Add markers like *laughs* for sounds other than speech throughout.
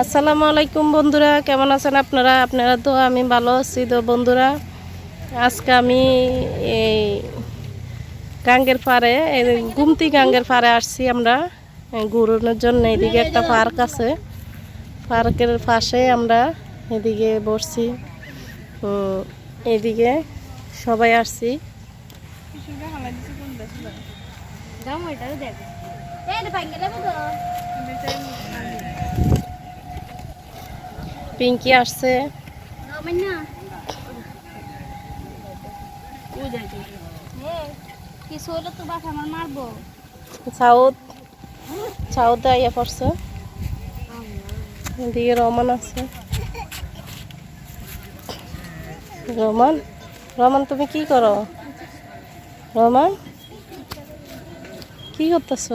আসসালামু আলাইকুম বন্ধুরা, কেমন আছেন আপনারা? আপনারা তো আমি ভালো আছি তো বন্ধুরা। আজকে আমি এই গাঙ্গের এই গুমতি গাঙ্গের পাড়ে আসছি আমরা ঘুরানোর জন্য। এদিকে একটা পার্ক আছে, পার্কের পাশে আমরা এদিকে বসছি। এদিকে সবাই আসছি। পিঙ্কি আসছে। কিছু হলে তো বাস আমার মারবো। সাউথ সাউথ আইয়া পড়ছে। এদিকে রমান আছে। রমান? রমান তুমি কি করো? রমান? কি করতেছ?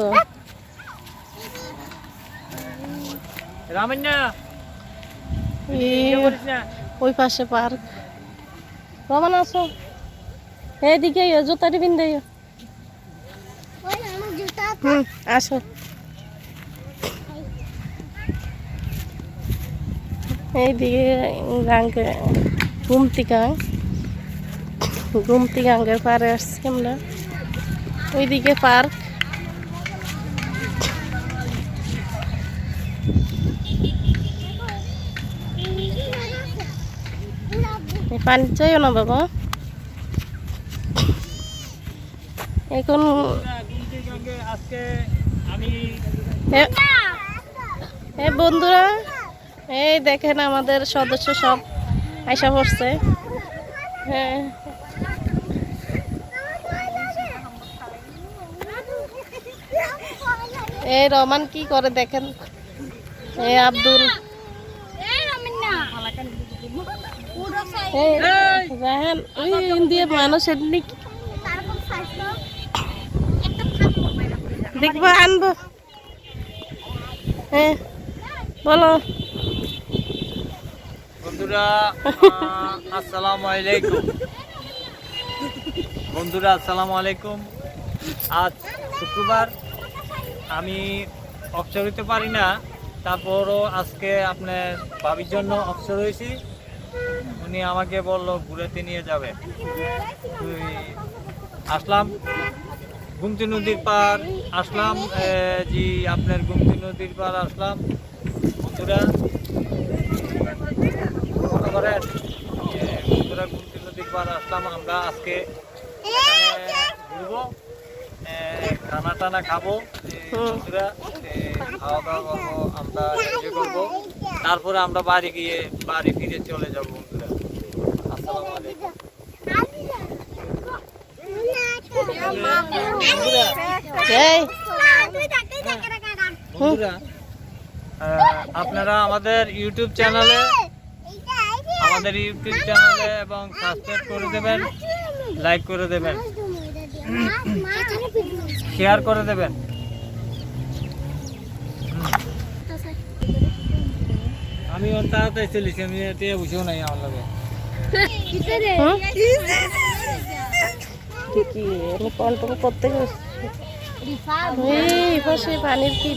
ওই পাশে পার্ক। রমান আসো। এদিকে জুতাটি পিন্দে হুম আসো। এইদিকে গাঙ্গে গুমতি গাং গুমতি গাঙ্গের পাড়ে আসছি আমরা। ওইদিকে পার্ক। পানি চাইও না বাবা। এখন বন্ধুরা, এই দেখেন আমাদের সদস্য সব আইসা পড়ছে। হ্যাঁ। এই রমান কি করে দেখেন? এই আব্দুল। দেখব, আনব। হ্যাঁ বলো। বন্ধুরা আসসালামু আলাইকুম। বন্ধুরা, আসসালামু আলাইকুম। আজ শুক্রবার। আমি অবসর হইতে পারি না। তারপরও আজকে আপনার ভাবির জন্য অবসর হয়েছি উনি আমাকে বলল ঘুরেতে নিয়ে যাবে। তুই আসলাম। গুমতি নদীর পার আসলাম। জি আপনার গুমতি নদীর পার আসলাম। বন্ধুরা মনে করেন বন্ধুরা গুমতি নদীর পার আসলাম। আমরা আজকে ঘুরবো। খানা টানা খাব। বন্ধুরা খাওয়া দাওয়া করব আমরা এনজয় করব। তারপরে আমরা বাড়ি গিয়ে বাড়ি ফিরে চলে যাব বন্ধুরা। আসসালামু আলাইকুম। বন্ধুরা আপনারা আমাদের ইউটিউব চ্যানেলে আমাদের ইউটিউব চ্যানেলে এবং সাবস্ক্রাইব করে দেবেন লাইক করে দেবেন। শেয়ার করে দেবেন। আমি ওর তাড়াতাড়ি চলেছি আমি এতে বসেও নাই আমার লাগে। কন্ট্রোল করতে পানির কি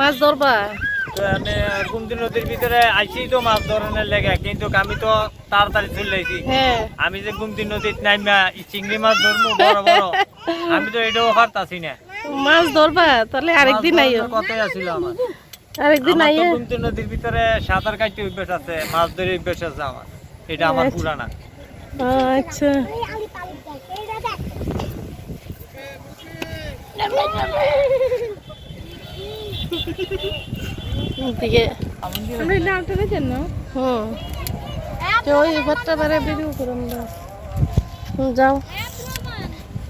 মাছ ধরবা? তো আমি গুমতি নদীর ভিতরে আইছি তো মাছ ধরনের লেগে কিন্তু আমি তো তাড়াতাড়ি চলে আইছি। হ্যাঁ। আমি যে গুমতি নদীত নাইমা চিংড়ি মাছ ধরবো বড় বড় আমি তো এটাও পারতাছি না। মাছ ধরবা? তাহলে আরেকদিন আইও। কথাই আছিল আমার? আরেকদিন আমার তো আইও। গুমতি নদীর ভিতরে সাঁতার কাটতে অভ্যাস আছে মাছ ধরে অভ্যাস আছে আমার। এটা আমার আচ্ছা। পুরানা। আচ্ছা। দিকে হুম। তো ওই ঘরটা বারে বেরিয়ে করুন দাও হুম, যাও।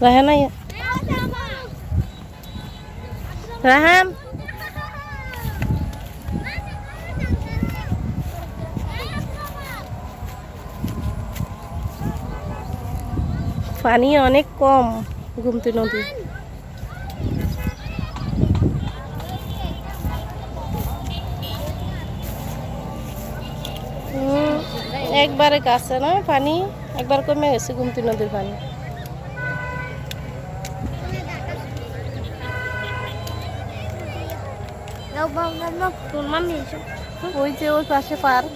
রাহান আইয়া রাহান পানি অনেক কম গুমতি নদী। একবারে কাছে না পানি একবার কমে গেছে গুমতি নদীর পানি ওই যে ওই পাশে পার্ক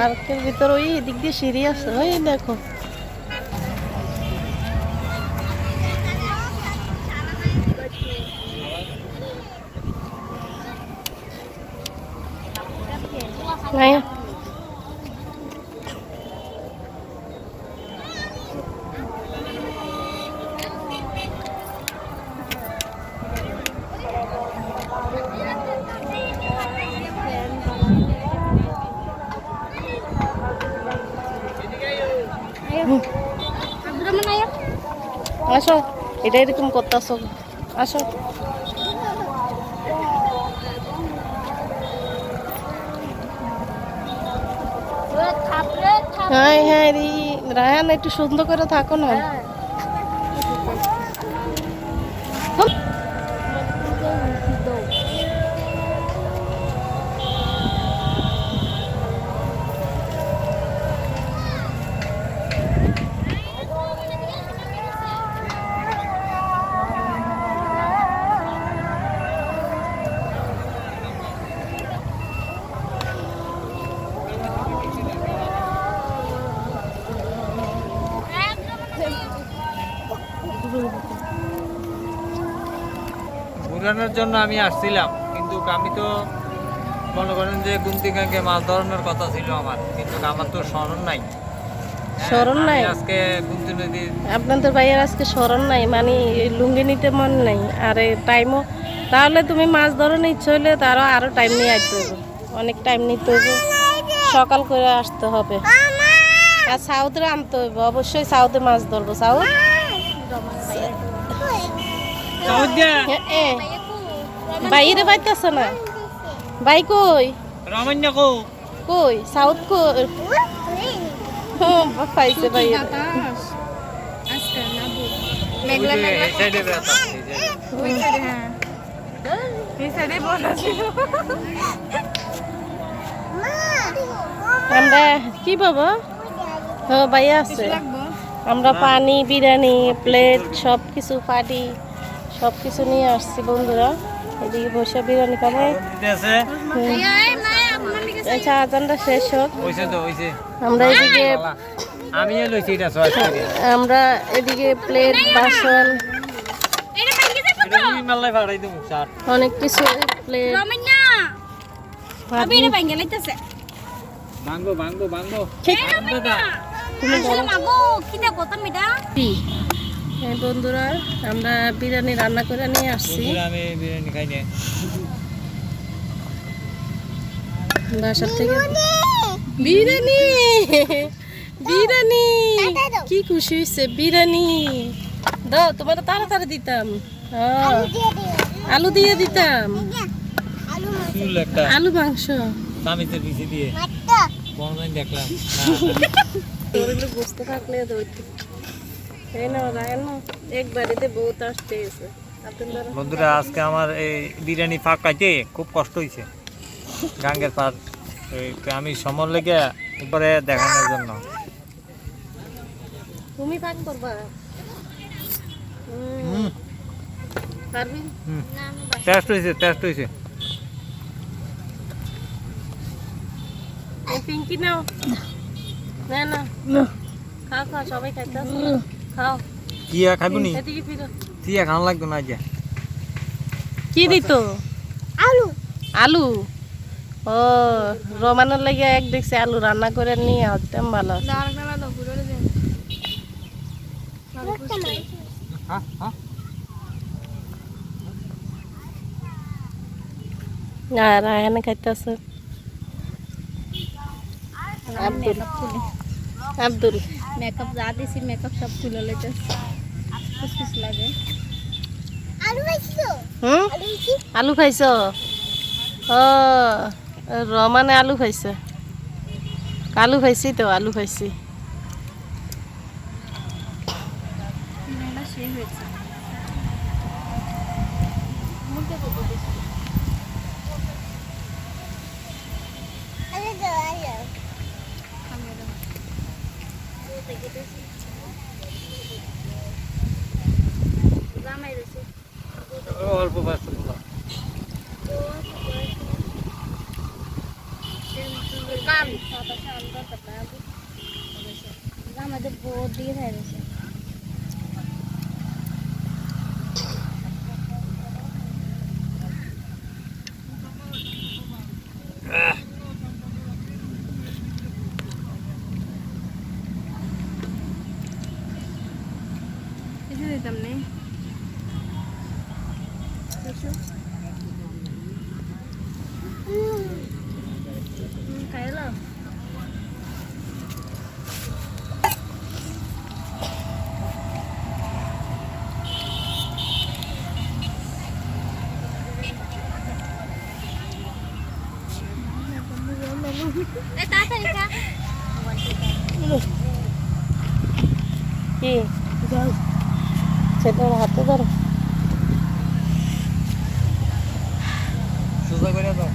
পার্কের ভিতর ওই দিক দিয়ে সিঁড়ি আছে। ওই দেখো। এটা এরকম করতেছ আসো। হ্যাঁ হ্যাঁ রি রায়ান একটু সুন্দর করে থাকো না। ঘুরানোর জন্য আমি আসছিলাম। কিন্তু আমি তো মনে করেন যে গুমতি গাঙ্গে মাছ ধরানোর কথা ছিল আমার। কিন্তু আমার তো স্মরণ নাই। হ্যাঁ, স্মরণ নাই? আজকে গুমতি নদীর আপনাদের ভাইয়ের আজকে স্মরণ নাই মানে লুঙ্গি নিতে মন নাই। আর টাইমও তাহলে তুমি মাছ ধরানো ইচ্ছে হলে তারও আরও টাইম নিয়ে আসতে হবে অনেক টাইম নিতে হবে সকাল করে আসতে হবে। আর সাউথে আনতে হবে অবশ্যই সাউথে মাছ ধরবো। সাউথ? বাইরে বাইতেছে না? বাই কই? রমন্য কো কই? সাউথ কই? হুম, পাইছে বাইরে আজকে না বল মেঘলা মেঘলা সাইডে ব্যথা এই যে। আমরা কি বাবা? হ্যাঁ ভাইয়া আছে। আমরা পানি বিরিয়ানি প্লেট সব কিছু পাটি সব কিছু নিয়ে আসছি বন্ধুরা। এদিকে বসে বিরিয়ানি খাব। আচ্ছা আজানটা শেষ হোক। হইছে তো হইছে। আমরা এদিকে আমরা এদিকে প্লেট বাসন অনেক কিছু প্লেট দেখো তুমি বন্ধুরা আমরা বিরিয়ানি রান্না করে নিয়ে আসছি। আমি বিরিয়ানি খাই বাসার থেকে বিরিয়ানি! বিরিয়ানি! কি খুশি হয়েছে বিরিয়ানি! দাও তোমার তাড়াতাড়ি দিতাম। হ্যাঁ, আলু দিয়ে দিতাম। আলু মাংস। তামিজের পিছিয়ে দিয়ে। দেখলাম। *laughs* থাকলে বন্ধুরা আজকে আমার এই বিরিয়ানি ফাঁক খাইতে খুব কষ্ট হয়েছে গাঙ্গের পার আমি সমর লেগে উপরে দেখানোর জন্য। তুমি পাক করবা? টেস্ট হয়েছে টেস্ট হয়েছে পিঙ্কি নাও। না না। খাও খাও সবাই খাইতে। খাও। কিয়া নি? কিয়া খাওয়া না যে কি দিত? আলু। আলু? ও রমানের লাগে এক দেখছি আলু রান্না করে নিয়ে একদম ভালো। হ্যাঁ হ্যাঁ খাইতেছে আব্দুল। আব্দুল। মেকআপ যা দিছি মেকআপ সব খুলে কুছ কুছ লাগে। আলু খাইছো? হুম? আলু খাইছি? খাইছ? ও রমানে মানে আলু খাইছে। আলু খাইছি তো আলু খাইছি। আমাদের বোর্ড দিয়ে থাকছে কিছু কি? সেটা হাতে ধরো। সোজা করে দাও।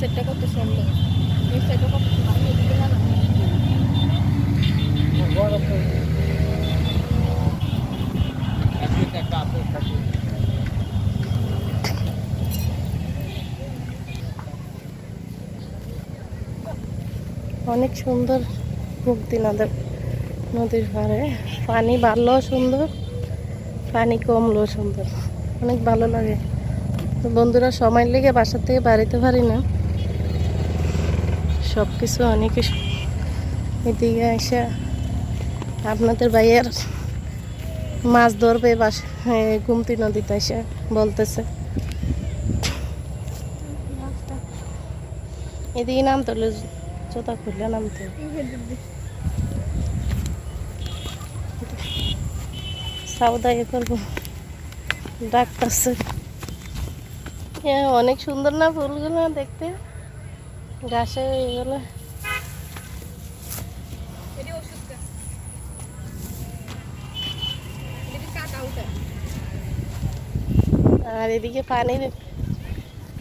সেটটা কত সুন্দর এই সেটটা কত সুন্দর এদিকে না না। অনেক সুন্দর মুক্তি নদের, নদীর পাড়ে। পানি বাড়লেও সুন্দর। পানি কমলেও সুন্দর। অনেক ভালো লাগে। বন্ধুরা, সময় লেগে বাসার থেকে বাড়িতে পারি না। সব কিছু। অনেক এদিকে এসে আপনাদের ভাইয়ের মাছ ধরবে বাস গুমতি নদীতে এসে বলতেছে। এদিকে নাম তো জোতা খুললে নামতে। সাউদা ইয়ে করব। ডাকতেছে হ্যাঁ অনেক সুন্দর না ফুলগুলো দেখতে? গাছে এগুলো। আর এদিকে পানির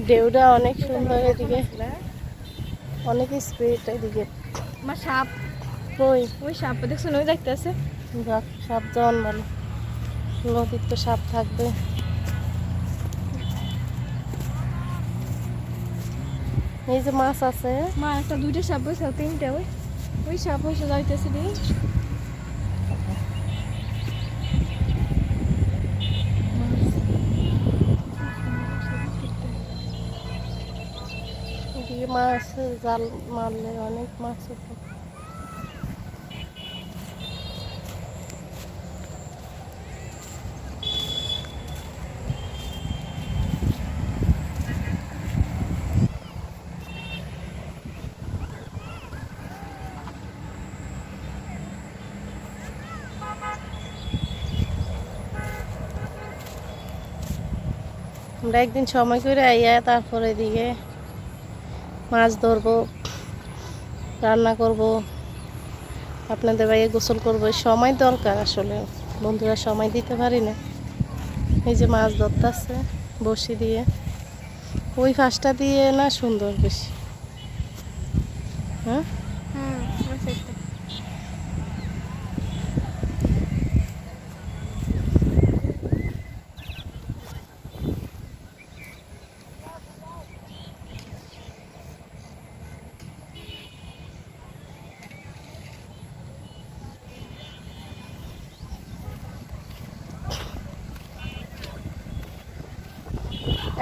ঢেউটা অনেক সুন্দর এদিকে। অনেক স্পিড এদিকে। আমার সাপ। ওই ওই সাপ দেখছ ওই দেখতে আছে যাক সাপ জন মানে নদীর তো সাপ থাকবে। এই যে মাছ আছে। মা একটা দুইটা সাপ হয়েছে তিনটা। ওই ওই সাপ হয়েছে যাইতেছে রে। এদিকে মাছ জাল মারলে অনেক মাছ উঠে। আমরা একদিন সময় করে আইয়া তারপরে এদিকে মাছ ধরবো, রান্না করব, আপনাদের বাইরে গোসল করব সময় দরকার আসলে। বন্ধুরা, সময় দিতে পারি না। এই যে মাছ ধরতেছে বসি দিয়ে। ওই ফাঁসটা দিয়ে না সুন্দর বেশি। হ্যাঁ হ্যাঁ ওই সাইডটা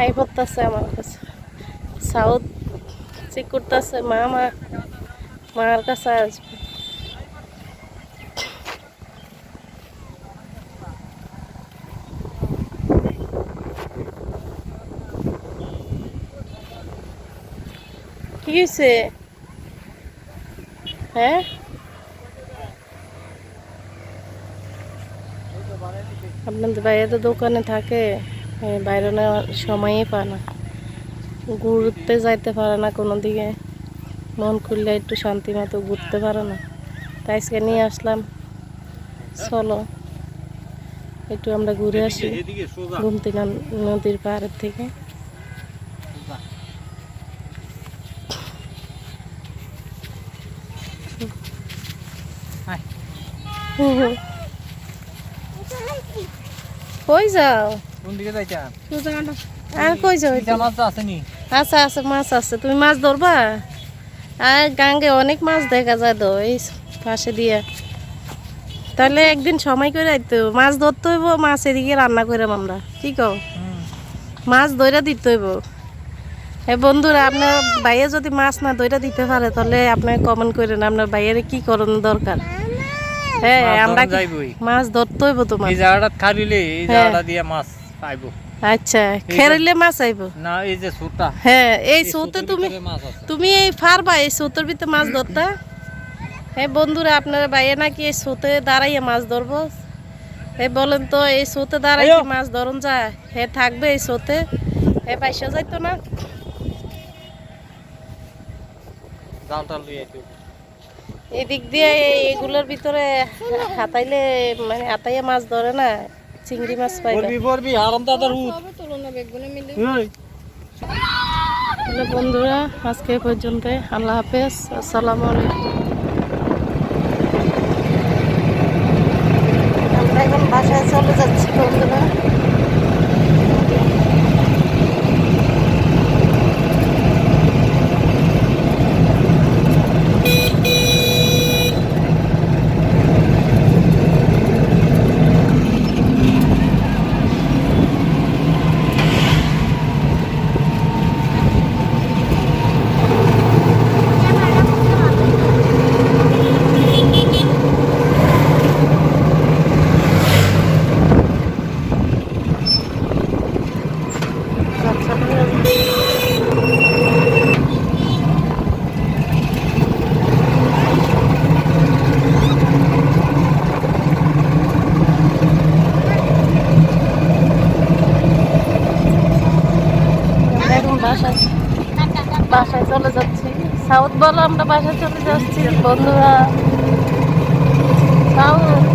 আই পড়তেছে আমার কাছে। সাউথ চেক করতেছে মা মা মার কাছে আসবে। কি হয়েছে আপনাদের বাইরে তো দোকানে থাকে। বাইরে নেওয়ার সময়ই পায় না। ঘুরতে যাইতে পারে না কোনো দিকে। মন খুললে একটু শান্তি মতো ঘুরতে পারে না। তাই আজকে নিয়ে আসলাম। চলো একটু আমরা ঘুরে আসি। গুমতি নদ- নদীর পাড়ের থেকে। হুম হুম। কোন দিকে আর কই মাছ আচ্ছা আছে তুমি মাছ ধরবা? আর গাঙ্গে অনেক মাছ দেখা যায় তো এই পাশে দিয়ে। তাহলে একদিন সময় করে আইতে মাছ ধরতে হইব মাছ এদিকে রান্না করে আমরা। কি কও? মাছ দিতে হইব। এই বন্ধুরা আপনার বাইরে যদি মাছ না ধরে দিতে পারে তাহলে আপনার কমেন্ট করেন আপনার বাইরে কি করণ দরকার? হ্যাঁ আমরা। মাছ ধরতে হইব তোমার। এই জায়গাটা খারিলে এই হ্যাঁ। জায়গাটা দিয়ে মাছ। পাইবো আচ্ছা খেরিলে মাছ আইব? না এই যে সুটা হ্যাঁ এই সৌতে সুতোর তুমি তুমি এই ফারবা এই স্রোতের ভিতরে মাছ ধরতা। হ্যাঁ বন্ধুরা আপনারা বাইরে নাকি এই স্রোতে দাঁড়াইয়ে মাছ ধরবো? এই বলেন তো এই দাঁড়াই মাছ ধরন যায়? হে থাকবে এই হে যাইতো না? এদিক দিয়ে এই- এগুলোর ভিতরে হাতাইলে মানে হাতাইয়ে মাছ ধরে না? চিংড়ি মাছ পাই পড়বি পড়বি আরাম দাদার উঠ তবে তুলনা বেগুনে মিলে। বন্ধুরা আজকে পর্যন্ত আল্লাহ হাফেজ আসসালামু আলাইকুম। আমরা এখন বাসায় চলে যাচ্ছি বন্ধুরা আমরা এখন বাসায় বাসায় চলে যাচ্ছি। সাউথ বলো আমরা বাসায় চলে যাচ্ছি। বন্ধুরা সাউথ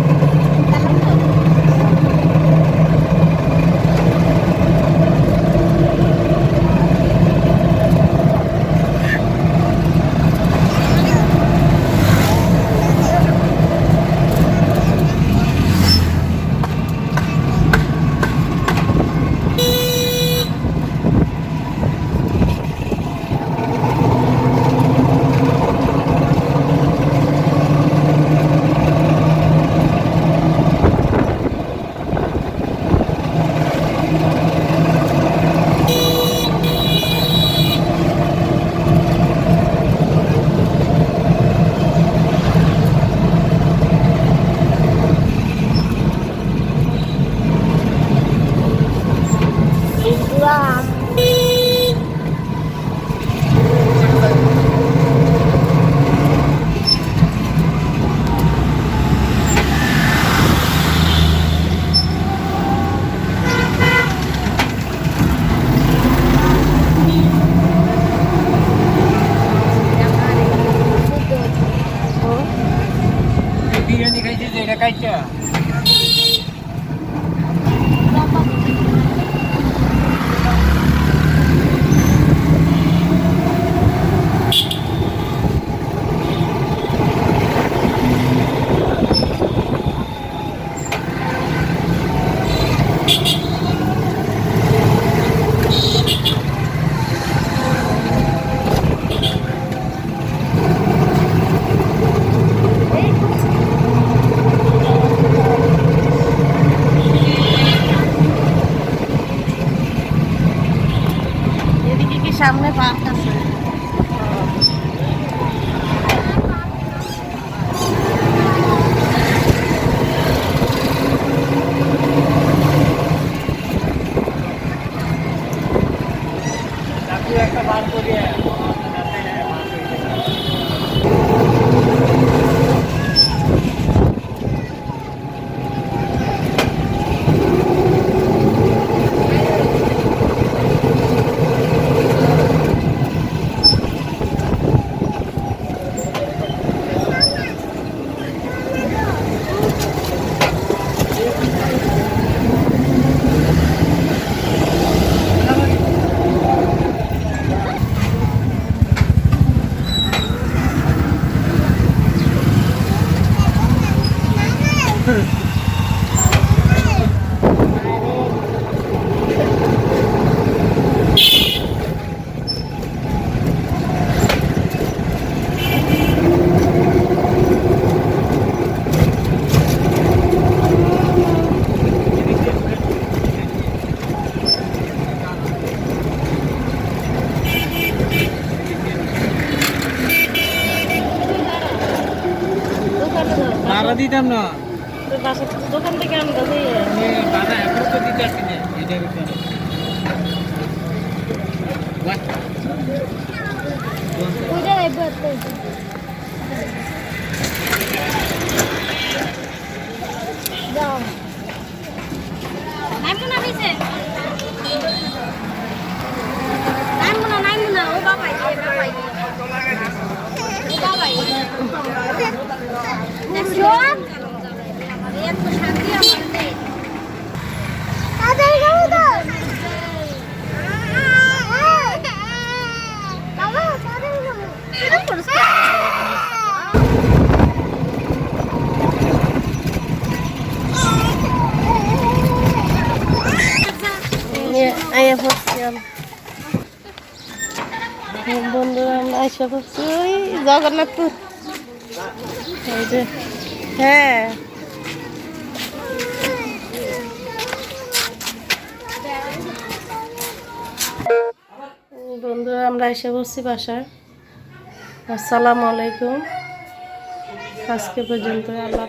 বিরিয়ানি খাইছি যে এটা খাইছা এদিকে কি সামনে পার্ক আছে চাকু একটা বার করিয়া দিতাম না। দোকান থেকে আমরা দিয়ে আমি বাধা এখন তো দিতে আসি না এটার ভিতরে ওইটা এবার যাও নাইমু না নিচে নাইমু না নাইমু না ও বাবাই ও বাবাই ও বাবাই দেখছ আমাদের এত শান্তি আমার নেই তাদের গাও দাও বাবা তাদের গাও এটা পরিষ্কার আয়া বন্ধুরা, আমরা ওই জগন্নাথপুর। হ্যাঁ। বন্ধুরা, আমরা এসে বসছি বাসায়। আসসালামু আলাইকুম। আজকে পর্যন্ত আল্লাহ